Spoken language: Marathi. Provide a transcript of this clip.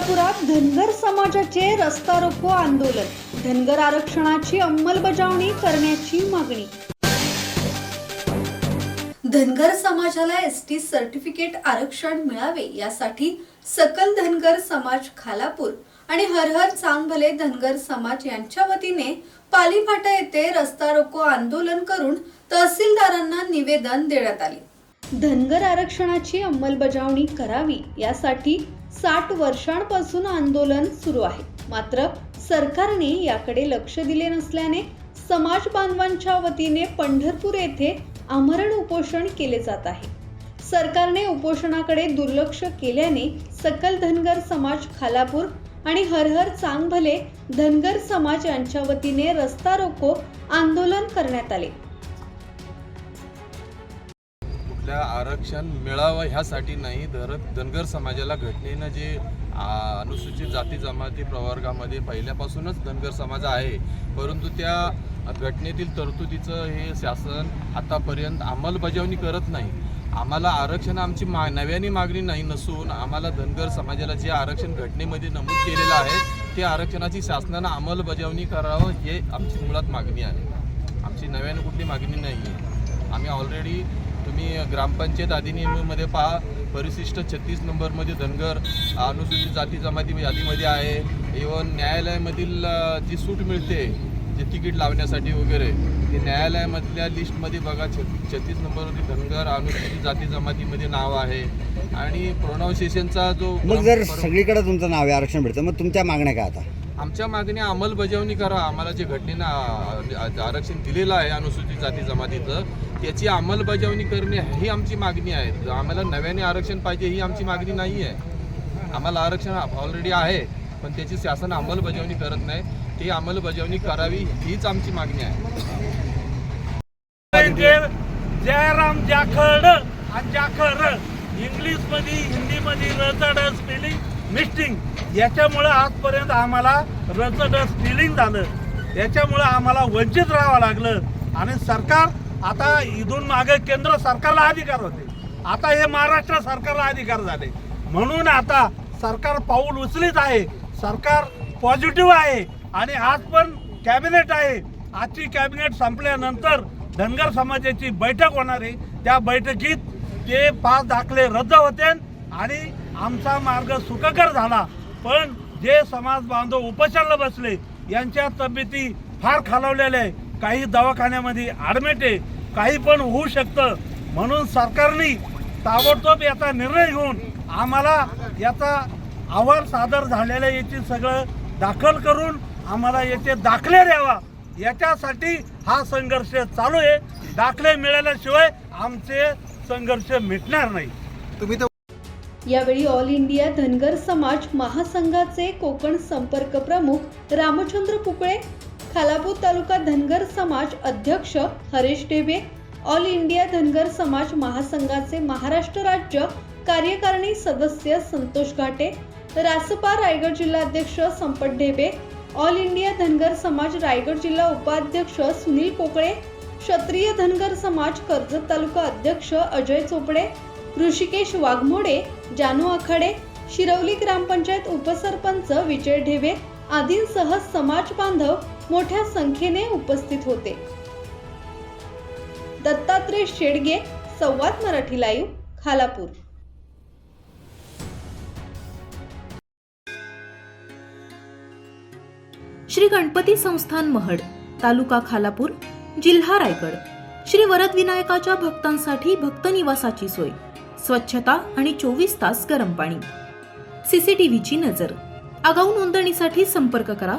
धनगर समाजाचे रस्ता रोको आंदोलन. धनगर आरक्षणाची अंमलबजावणी करण्याची मागणी. धनगर समाजाला एस टी सर्टिफिकेट आरक्षण मिळावे यासाठी सकल धनगर समाज खालापूर आणि हरहर चांगभले धनगर समाज यांच्या वतीने पालीफाटा येथे रस्ता रोको आंदोलन करून तहसीलदारांना निवेदन देण्यात आले. धनगर आरक्षणाची अंमलबजावणी करावी यासाठी साठ वर्षांपासून आंदोलन सुरू आहे. मात्र सरकारने याकडे लक्ष दिले नसल्याने समाज बांधवांच्या वतीने पंढरपूर येथे आमरण उपोषण केले जात आहे. सरकारने उपोषणाकडे दुर्लक्ष केल्याने सकल धनगर समाज खालापूर आणि हरहर चांगभले धनगर समाज यांच्या वतीने रस्ता रोको आंदोलन करण्यात आले. आपल्या आरक्षण मिळावं ह्यासाठी नाही तर धनगर समाजाला घटनेनं जे अनुसूचित जाती जमाती प्रवर्गामध्ये पहिल्यापासूनच धनगर समाज आहे परंतु त्या घटनेतील तरतुदीचं हे शासन आतापर्यंत अंमलबजावणी करत नाही. आम्हाला आरक्षण आमची मा नव्याने मागणी नाही नसून आम्हाला धनगर समाजाला जे आरक्षण घटनेमध्ये नमूद केलेलं आहे ते आरक्षणाची शासनानं अंमलबजावणी करावं हे आमची मुळात मागणी आहे. आमची नव्याने कुठली मागणी नाही आहे आम्ही ऑलरेडी तुम्ही ग्रामपंचायत अधिनियमामध्ये पहा परिशिष्ट छत्तीस नंबरमध्ये धनगर अनुसूचित जाती जमाती यादीमध्ये आहे. इवन न्यायालयामधील जी सूट मिळते जे तिकीट लावण्यासाठी वगैरे ते न्यायालयामधल्या लिस्टमध्ये बघा छ छत्तीस नंबरवरती धनगर अनुसूचित जाती जमातीमध्ये नाव आहे. आणि प्रोनाऊन्सिएशनचा जो मग जर सगळीकडे तुमचं नाव आहे आरक्षण भेटतं मग तुमच्या मागण्या काय आता? आमच्या मागण्या अंमलबजावणी करा. आम्हाला जे घटनेनं आरक्षण दिलेलं आहे अनुसूचित जाती जमातीचं त्याची अंमलबजावणी करणे ही आमची मागणी आहे. आम्हाला नव्याने आरक्षण पाहिजे ही आमची मागणी नाही आहे. आम्हाला आरक्षण ऑलरेडी आहे पण त्याची शासन अंमलबजावणी करत नाही. ती अंमलबजावणी करावी हीच आमची मागणी आहे. जयराम जाखड आणि जाखर इंग्लिशमध्ये हिंदी मध्ये रचड स्पेलिंग मिस्टिंग याच्यामुळं आजपर्यंत आम्हाला रचड स्पेलिंग झालं. याच्यामुळं आम्हाला वंचित राहावं लागलं. आणि सरकार आता इथून मागे केंद्र सरकारला अधिकार होते. आता हे महाराष्ट्र सरकारला अधिकार झाले. म्हणून आता सरकार पाऊल उचलीत आहे. सरकार पॉझिटिव्ह आहे. आणि आज पण कॅबिनेट आहे. आजची कॅबिनेट संपल्यानंतर धनगर समाजाची बैठक होणार आहे. त्या बैठकीत ते पाच दाखले रद्द होते आणि आमचा मार्ग सुखकर झाला. पण जे समाज बांधव उपोषणाला बसले यांच्या तब्येती फार खालावलेल्या आहे काही दवाखान्यामध्ये ॲडमिट आहे काही पण होऊ शकतं. म्हणून सरकारने ताबडतोब याचा निर्णय घेऊन आम्हाला याचा अहवाल सादर झालेला याची सगळं दाखल करून आम्हाला याचे दाखले द्यावा. याच्यासाठी हा संघर्ष चालू आहे. दाखले मिळाल्याशिवाय आमचे संघर्ष मिटणार नाही. यावेळी ऑल इंडिया धनगर समाज महासंघाचे कोकण संपर्क प्रमुख रामचंद्र कुकळे खालापूर तालुका धनगर समाज अध्यक्ष हरेश ढेबे ऑल इंडिया धनगर समाज महासंघाचे महाराष्ट्र राज्य कार्यकारिणी सदस्य संतोष घाटे रासपा रायगड जिल्हाध्यक्ष संपत ढेबे ऑल इंडिया धनगर समाज रायगड जिल्हा उपाध्यक्ष सुनील कोकळे क्षत्रिय धनगर समाज कर्जत तालुका अध्यक्ष अजय चोपडे ऋषिकेश वाघमोडे जानू आखाडे शिरवली ग्रामपंचायत उपसरपंच विजय ढेबे आदींसह समाज बांधव मोठ्या संख्येने उपस्थित होते. दत्तात्रय शेडगे संवाद मराठी लाईव्ह खालापूर. श्री गणपती संस्थान महड तालुका खालापूर जिल्हा रायगड. श्री वरद विनायकाच्या भक्तांसाठी भक्त निवासाची सोय स्वच्छता आणि चोवीस तास गरम पाणी. सीसीटीव्हीची नजर. आगाऊ नोंदणीसाठी संपर्क करा